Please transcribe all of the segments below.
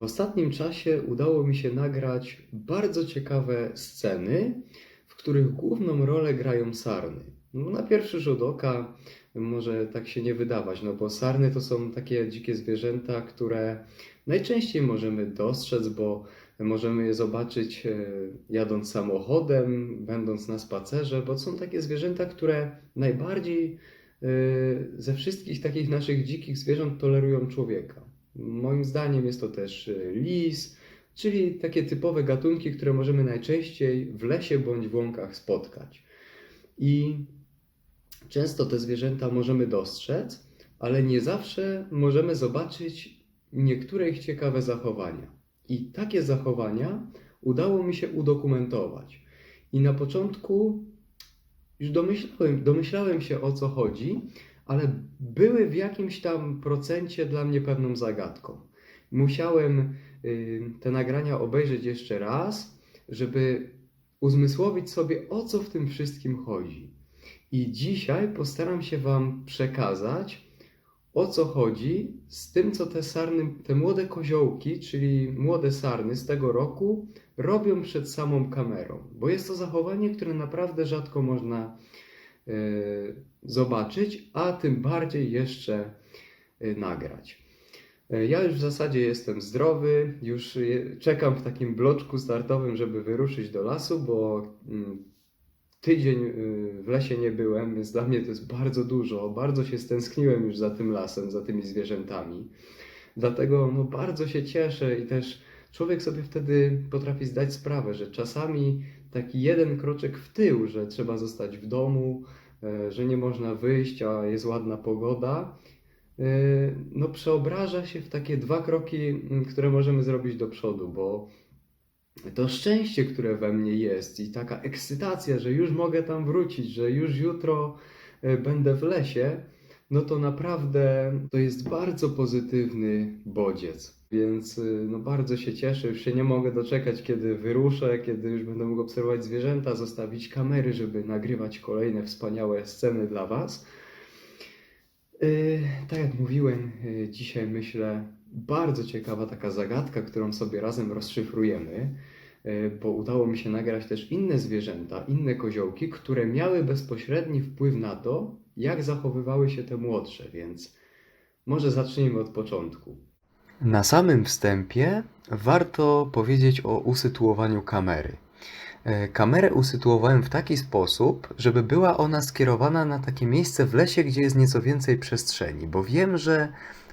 W ostatnim czasie udało mi się nagrać bardzo ciekawe sceny, w których główną rolę grają sarny. No, na pierwszy rzut oka może tak się nie wydawać, no bo sarny to są takie dzikie zwierzęta, które najczęściej możemy dostrzec, bo możemy je zobaczyć e, jadąc samochodem, będąc na spacerze, bo są takie zwierzęta, które najbardziej e, ze wszystkich takich naszych dzikich zwierząt tolerują człowieka. Moim zdaniem jest to też e, lis, czyli takie typowe gatunki, które możemy najczęściej w lesie bądź w łąkach spotkać. I często te zwierzęta możemy dostrzec, ale nie zawsze możemy zobaczyć niektóre ich ciekawe zachowania. I takie zachowania udało mi się udokumentować. I na początku już domyślałem, domyślałem się o co chodzi, ale były w jakimś tam procencie dla mnie pewną zagadką. Musiałem y, te nagrania obejrzeć jeszcze raz, żeby uzmysłowić sobie o co w tym wszystkim chodzi. I dzisiaj postaram się Wam przekazać, o co chodzi z tym, co te sarny, te młode koziołki, czyli młode sarny z tego roku robią przed samą kamerą. Bo jest to zachowanie, które naprawdę rzadko można zobaczyć, a tym bardziej jeszcze e, nagrać. E, Ja już w zasadzie jestem zdrowy, już czekam w takim bloczku startowym, żeby wyruszyć do lasu, bo mm, tydzień w lesie nie byłem, więc dla mnie to jest bardzo dużo. Bardzo się stęskniłem już za tym lasem, za tymi zwierzętami. Dlatego no, bardzo się cieszę i też człowiek sobie wtedy potrafi zdać sprawę, że czasami taki jeden kroczek w tył, że trzeba zostać w domu, e, że nie można wyjść, a jest ładna pogoda, e, no przeobraża się w takie dwa kroki, m, które możemy zrobić do przodu, bo to szczęście, które we mnie jest i taka ekscytacja, że już mogę tam wrócić, że już jutro e, będę w lesie, no to naprawdę to jest bardzo pozytywny bodziec. Więc e, no bardzo się cieszę, już się nie mogę doczekać, kiedy wyruszę, kiedy już będę mógł obserwować zwierzęta, zostawić kamery, żeby nagrywać kolejne wspaniałe sceny dla Was. E, Tak jak mówiłem, e, dzisiaj myślę, bardzo ciekawa taka zagadka, którą sobie razem rozszyfrujemy, e, bo udało mi się nagrać też inne zwierzęta, inne koziołki, które miały bezpośredni wpływ na to, jak zachowywały się te młodsze, więc może zacznijmy od początku. Na samym wstępie warto powiedzieć o usytuowaniu kamery. E, Kamerę usytuowałem w taki sposób, żeby była ona skierowana na takie miejsce w lesie, gdzie jest nieco więcej przestrzeni, bo wiem, że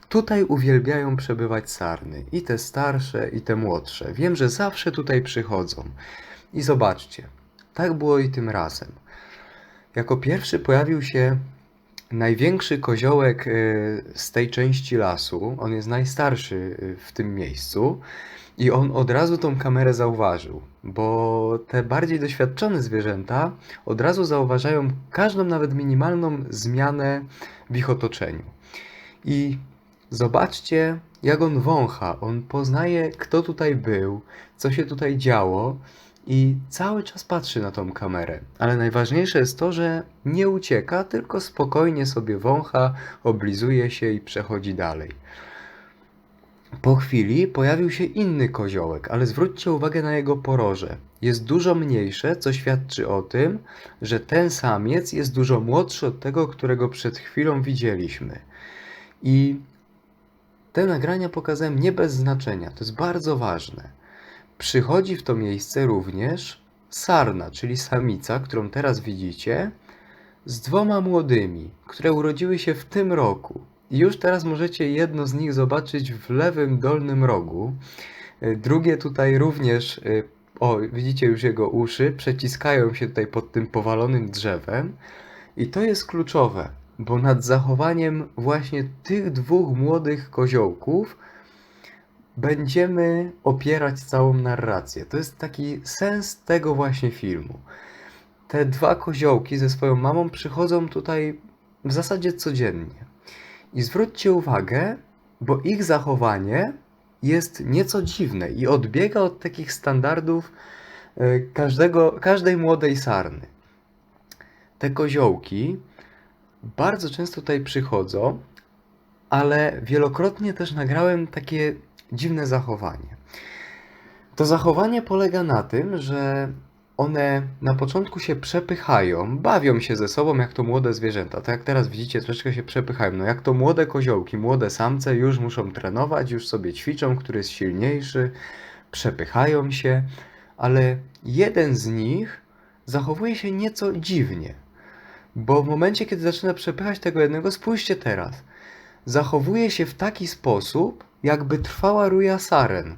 tutaj uwielbiają przebywać sarny, i te starsze, i te młodsze. Wiem, że zawsze tutaj przychodzą. I zobaczcie, tak było i tym razem. Jako pierwszy pojawił się największy koziołek e, z tej części lasu. On jest najstarszy e, w tym miejscu. I on od razu tą kamerę zauważył, bo te bardziej doświadczone zwierzęta od razu zauważają każdą, nawet minimalną zmianę w ich otoczeniu. I zobaczcie, jak on wącha. On poznaje, kto tutaj był, co się tutaj działo, i cały czas patrzy na tą kamerę. Ale najważniejsze jest to, że nie ucieka, tylko spokojnie sobie wącha, oblizuje się i przechodzi dalej. Po chwili pojawił się inny koziołek, ale zwróćcie uwagę na jego poroże. Jest dużo mniejsze, co świadczy o tym, że ten samiec jest dużo młodszy od tego, którego przed chwilą widzieliśmy. I te nagrania pokazałem nie bez znaczenia, to jest bardzo ważne. Przychodzi w to miejsce również sarna, czyli samica, którą teraz widzicie, z dwoma młodymi, które urodziły się w tym roku. I już teraz możecie jedno z nich zobaczyć w lewym dolnym rogu. Y, Drugie tutaj również, y, o, widzicie już jego uszy, przeciskają się tutaj pod tym powalonym drzewem. I to jest kluczowe, bo nad zachowaniem właśnie tych dwóch młodych koziołków będziemy opierać całą narrację. To jest taki sens tego właśnie filmu. Te dwa koziołki ze swoją mamą przychodzą tutaj w zasadzie codziennie. I zwróćcie uwagę, bo ich zachowanie jest nieco dziwne i odbiega od takich standardów e, każdego, każdej młodej sarny. Te koziołki bardzo często tutaj przychodzą, ale wielokrotnie też nagrałem takie dziwne zachowanie. To zachowanie polega na tym, że one na początku się przepychają, bawią się ze sobą jak to młode zwierzęta. Tak jak teraz widzicie, troszeczkę się przepychają. No jak to młode koziołki, młode samce już muszą trenować, już sobie ćwiczą, który jest silniejszy, przepychają się, ale jeden z nich zachowuje się nieco dziwnie. Bo w momencie, kiedy zaczyna przepychać tego jednego, spójrzcie teraz. Zachowuje się w taki sposób, jakby trwała ruja saren.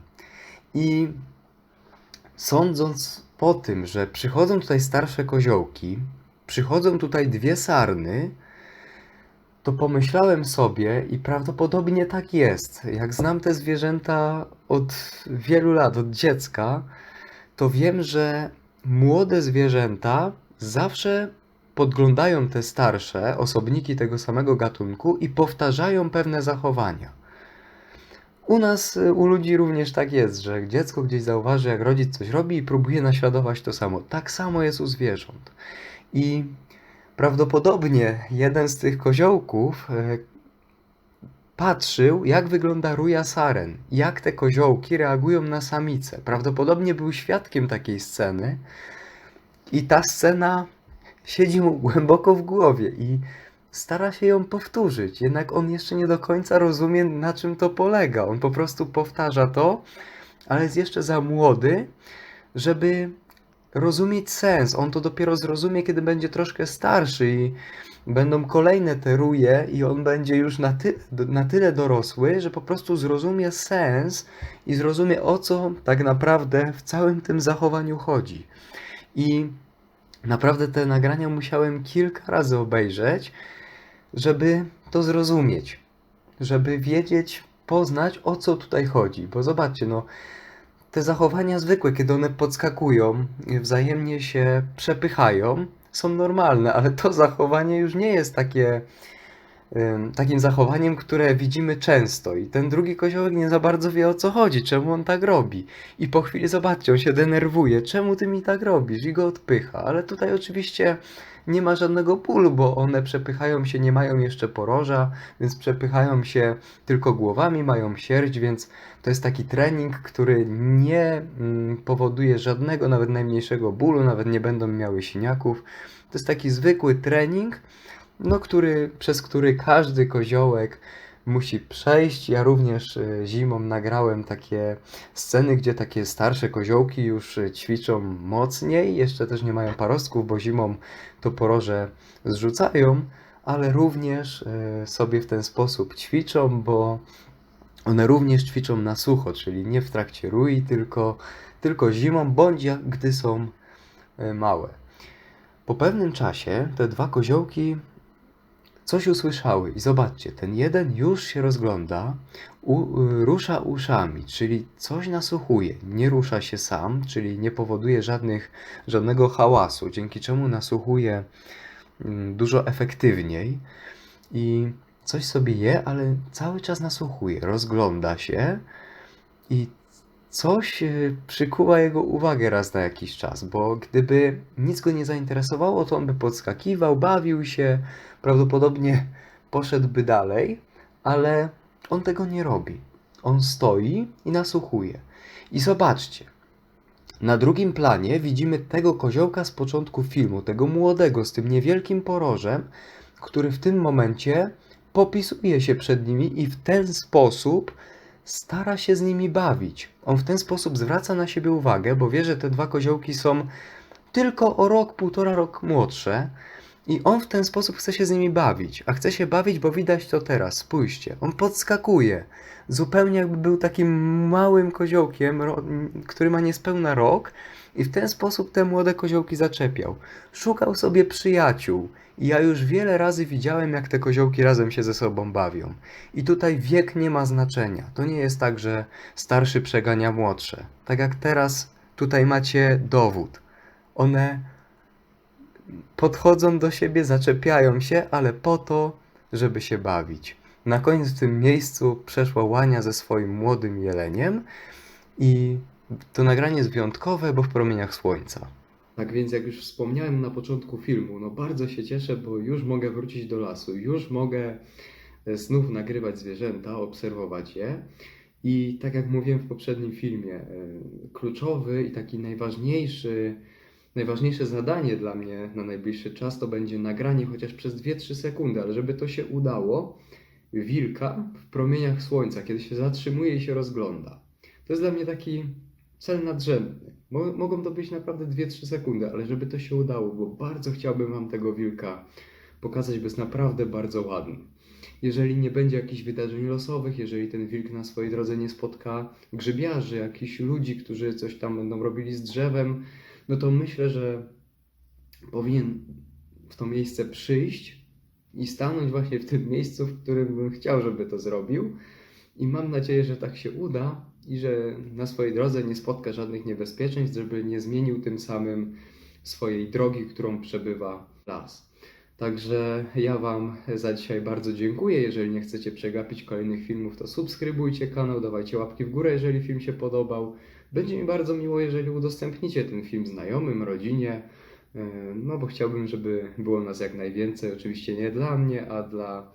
I sądząc po tym, że przychodzą tutaj starsze koziołki, przychodzą tutaj dwie sarny, to pomyślałem sobie i prawdopodobnie tak jest. Jak znam te zwierzęta od wielu lat, od dziecka, to wiem, że młode zwierzęta zawsze podglądają te starsze osobniki tego samego gatunku i powtarzają pewne zachowania. U nas, y, u ludzi również tak jest, że dziecko gdzieś zauważy, jak rodzic coś robi i próbuje naśladować to samo. Tak samo jest u zwierząt. I prawdopodobnie jeden z tych koziołków e, patrzył, jak wygląda ruja saren, jak te koziołki reagują na samicę. Prawdopodobnie był świadkiem takiej sceny i ta scena siedzi mu głęboko w głowie i stara się ją powtórzyć, jednak on jeszcze nie do końca rozumie, na czym to polega. On po prostu powtarza to, ale jest jeszcze za młody, żeby rozumieć sens. On to dopiero zrozumie, kiedy będzie troszkę starszy i będą kolejne te ruje i on będzie już na, ty na tyle dorosły, że po prostu zrozumie sens i zrozumie o co tak naprawdę w całym tym zachowaniu chodzi. I naprawdę te nagrania musiałem kilka razy obejrzeć, żeby to zrozumieć, żeby wiedzieć, poznać o co tutaj chodzi. Bo zobaczcie, no, te zachowania zwykłe, kiedy one podskakują, wzajemnie się przepychają, są normalne, ale to zachowanie już nie jest takie takim zachowaniem, które widzimy często. I ten drugi koziołek nie za bardzo wie o co chodzi, czemu on tak robi. I po chwili zobaczcie, on się denerwuje, czemu ty mi tak robisz i go odpycha. Ale tutaj oczywiście nie ma żadnego bólu, bo one przepychają się, nie mają jeszcze poroża, więc przepychają się tylko głowami, mają sierść, więc to jest taki trening, który nie mm, powoduje żadnego, nawet najmniejszego bólu, nawet nie będą miały siniaków. To jest taki zwykły trening, no, który, przez który każdy koziołek musi przejść. Ja również e, zimą nagrałem takie sceny, gdzie takie starsze koziołki już e, ćwiczą mocniej. Jeszcze też nie mają parostków, bo zimą to poroże zrzucają, ale również e, sobie w ten sposób ćwiczą, bo one również ćwiczą na sucho, czyli nie w trakcie rui, tylko, tylko zimą, bądź jak gdy są małe. Po pewnym czasie te dwa koziołki coś usłyszały i zobaczcie, ten jeden już się rozgląda, u, rusza uszami, czyli coś nasłuchuje. Nie rusza się sam, czyli nie powoduje żadnych, żadnego hałasu, dzięki czemu nasłuchuje mm, dużo efektywniej i coś sobie je, ale cały czas nasłuchuje, rozgląda się i coś e, przykuwa jego uwagę raz na jakiś czas, bo gdyby nic go nie zainteresowało, to on by podskakiwał, bawił się, prawdopodobnie poszedłby dalej, ale on tego nie robi. On stoi i nasłuchuje. I zobaczcie, na drugim planie widzimy tego koziołka z początku filmu, tego młodego z tym niewielkim porożem, który w tym momencie popisuje się przed nimi i w ten sposób stara się z nimi bawić. On w ten sposób zwraca na siebie uwagę, bo wie, że te dwa koziołki są tylko o rok, półtora rok młodsze. I on w ten sposób chce się z nimi bawić. A chce się bawić, bo widać to teraz. Spójrzcie, on podskakuje. Zupełnie jakby był takim małym koziołkiem, który ma niespełna rok. I w ten sposób te młode koziołki zaczepiał. Szukał sobie przyjaciół. I ja już wiele razy widziałem, jak te koziołki razem się ze sobą bawią. I tutaj wiek nie ma znaczenia. To nie jest tak, że starszy przegania młodsze. Tak jak teraz tutaj macie dowód. One podchodzą do siebie, zaczepiają się, ale po to, żeby się bawić. Na koniec w tym miejscu przeszła łania ze swoim młodym jeleniem i to nagranie jest wyjątkowe, bo w promieniach słońca. Tak więc, jak już wspomniałem na początku filmu, no bardzo się cieszę, bo już mogę wrócić do lasu, już mogę znów nagrywać zwierzęta, obserwować je. I tak jak mówiłem w poprzednim filmie, e, kluczowy i taki najważniejszy, najważniejsze zadanie dla mnie na najbliższy czas to będzie nagranie chociaż przez 2-3 sekundy, ale żeby to się udało, wilka w promieniach słońca, kiedy się zatrzymuje i się rozgląda. To jest dla mnie taki cel nadrzędny. Mo- Mogą to być naprawdę 2-3 sekundy, ale żeby to się udało, bo bardzo chciałbym Wam tego wilka pokazać, bo jest naprawdę bardzo ładny. Jeżeli nie będzie jakichś wydarzeń losowych, jeżeli ten wilk na swojej drodze nie spotka grzybiarzy, jakichś ludzi, którzy coś tam będą robili z drzewem, no to myślę, że powinien w to miejsce przyjść i stanąć właśnie w tym miejscu, w którym bym chciał, żeby to zrobił. I mam nadzieję, że tak się uda i że na swojej drodze nie spotka żadnych niebezpieczeństw, żeby nie zmienił tym samym swojej drogi, którą przebywa las. Także ja Wam za dzisiaj bardzo dziękuję. Jeżeli nie chcecie przegapić kolejnych filmów, to subskrybujcie kanał, dawajcie łapki w górę, jeżeli film się podobał. Będzie mi bardzo miło, jeżeli udostępnicie ten film znajomym, rodzinie, yy, no bo chciałbym, żeby było nas jak najwięcej. Oczywiście nie dla mnie, a dla,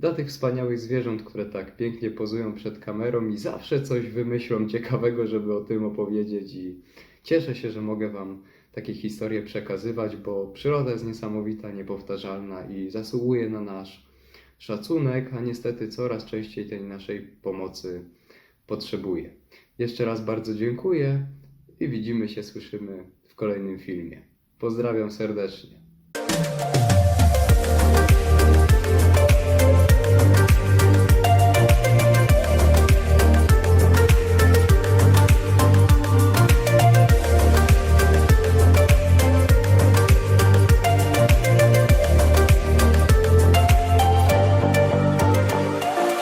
dla tych wspaniałych zwierząt, które tak pięknie pozują przed kamerą i zawsze coś wymyślą ciekawego, żeby o tym opowiedzieć. I cieszę się, że mogę Wam takie historie przekazywać, bo przyroda jest niesamowita, niepowtarzalna i zasługuje na nasz szacunek, a niestety coraz częściej tej naszej pomocy potrzebuje. Jeszcze raz bardzo dziękuję i widzimy się, słyszymy w kolejnym filmie. Pozdrawiam serdecznie.